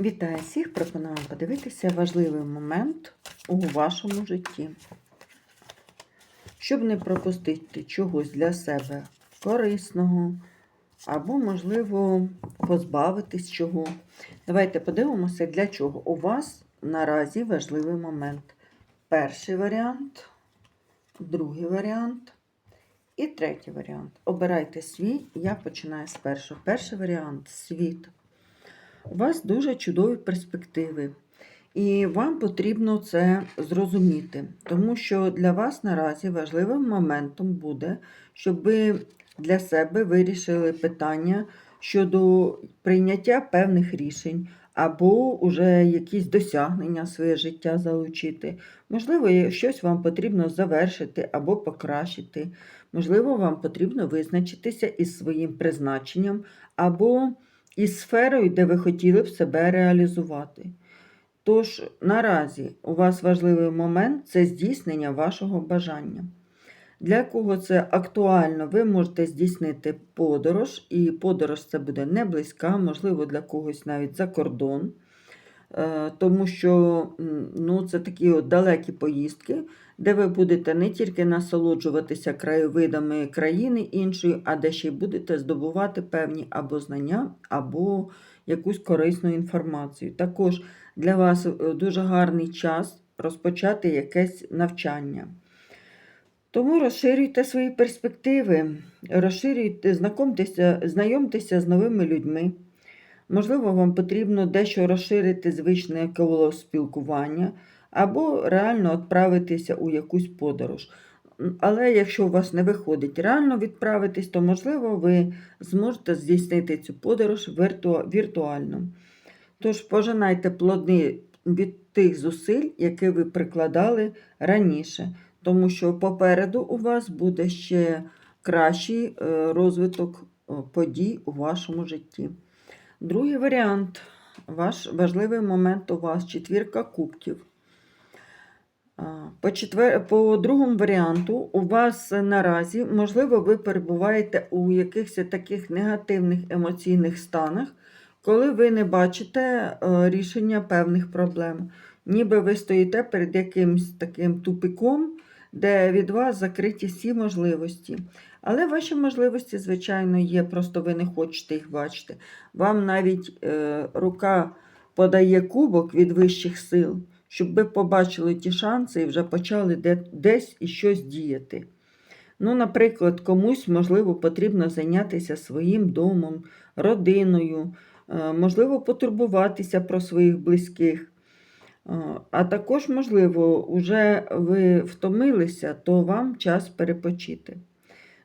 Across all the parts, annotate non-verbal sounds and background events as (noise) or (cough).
Вітаю всіх! Пропоную подивитися важливий момент у вашому житті. Щоб не пропустити чогось для себе корисного, або, можливо, позбавитись чого. Давайте подивимося, для чого у вас наразі важливий момент. Перший варіант, другий варіант і третій варіант. Обирайте свій, я починаю з першого. Перший варіант світ. У вас дуже чудові перспективи. І вам потрібно це зрозуміти, тому що для вас наразі важливим моментом буде, щоб ви для себе вирішили питання щодо прийняття певних рішень, або вже якісь досягнення своє життя залучити. Можливо, щось вам потрібно завершити або покращити. Можливо, вам потрібно визначитися із своїм призначенням або із сферою, де ви хотіли б себе реалізувати. Тож, наразі у вас важливий момент це здійснення вашого бажання. Для кого це актуально, ви можете здійснити подорож, і подорож це буде не близька, можливо, для когось навіть за кордон. Е, Тому що ну, це такі от далекі поїздки, де ви будете не тільки насолоджуватися краєвидами країни іншої, а де ще й будете здобувати певні або знання, або якусь корисну інформацію. Також для вас е, дуже гарний час розпочати якесь навчання. Тому розширюйте свої перспективи, розширюйте, знайомтеся, знайомтеся з новими людьми. Можливо, вам потрібно дещо розширити звичне коло спілкування, або реально відправитися у якусь подорож. Але якщо у вас не виходить реально відправитись, то можливо ви зможете здійснити цю подорож вірту- віртуально. Тож пожинайте плоди від тих зусиль, які ви прикладали раніше, тому що попереду у вас буде ще кращий е, розвиток е, подій у вашому житті. Другий варіант. Ваш важливий момент у вас четвірка кубків. По, четвер... По другому варіанту, у вас наразі, можливо, ви перебуваєте у якихось таких негативних емоційних станах, коли ви не бачите е, рішення певних проблем. Ніби ви стоїте перед якимось таким тупиком, де від вас закриті всі можливості. Але ваші можливості, звичайно, є, просто ви не хочете їх бачити. Вам навіть е, рука подає кубок від вищих сил, щоб ви побачили ті шанси і вже почали де, десь і щось діяти. Ну, наприклад, комусь, можливо, потрібно зайнятися своїм домом, родиною, е, можливо, потурбуватися про своїх близьких. Е, А також, можливо, вже ви втомилися, то вам час перепочити.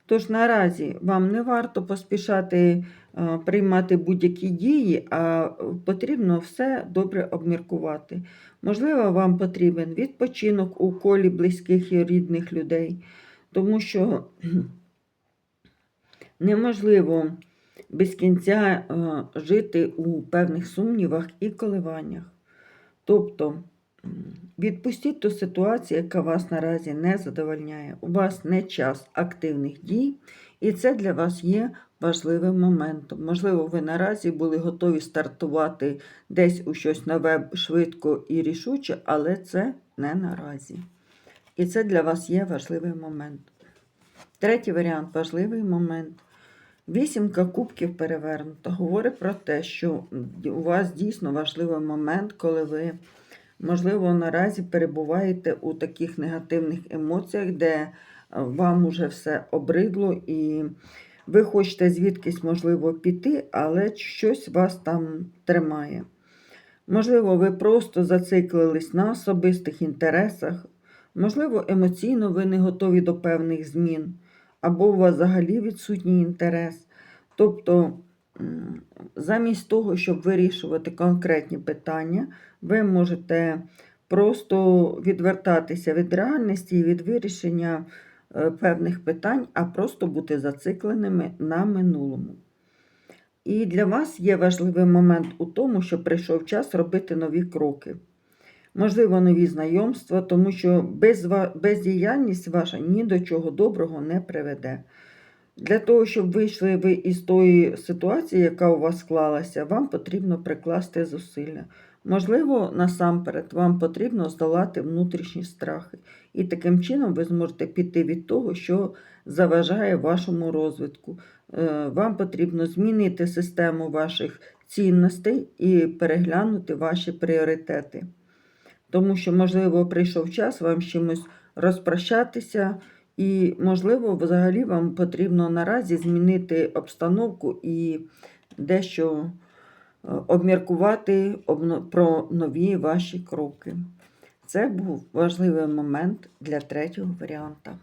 Тож наразі вам не варто поспішати е, приймати будь-які дії, а потрібно все добре обміркувати. Можливо, вам потрібен відпочинок у колі близьких і рідних людей, тому що (clears throat) неможливо без кінця е, жити у певних сумнівах і коливаннях. Тобто відпустіть ту ситуацію, яка вас наразі не задовольняє. У вас не час активних дій, і це для вас є важливим моментом. Можливо, ви наразі були готові стартувати десь у щось нове швидко і рішуче, але це не наразі. І це для вас є важливий момент. Третій варіант важливий момент. Вісімка кубків перевернута. Говорить про те, що у вас дійсно важливий момент, коли ви, можливо, наразі перебуваєте у таких негативних емоціях, де е, вам уже все обридло, і ви хочете звідкись, можливо, піти, але щось вас там тримає. Можливо, ви просто зациклились на особистих інтересах, можливо, емоційно ви не готові до певних змін, або у вас взагалі відсутній інтерес. Тобто, замість того, щоб вирішувати конкретні питання, ви можете просто відвертатися від реальності і від вирішення е, певних питань, а просто бути зацикленими на минулому. І для вас є важливий момент у тому, що прийшов час робити нові кроки. Можливо, нові знайомства, тому що бездіяльність ваша ні до чого доброго не приведе. Для того, щоб вийшли ви із тої ситуації, яка у вас склалася, вам потрібно прикласти зусилля. Можливо, насамперед вам потрібно здолати внутрішні страхи. І таким чином ви зможете піти від того, що заважає вашому розвитку. Е, Вам потрібно змінити систему ваших цінностей і переглянути ваші пріоритети. Тому що, можливо, прийшов час вам з чимось розпрощатися, і, можливо, взагалі вам потрібно наразі змінити обстановку і дещо е, обміркувати про нові ваші кроки. Це був важливий момент для третього варіанта.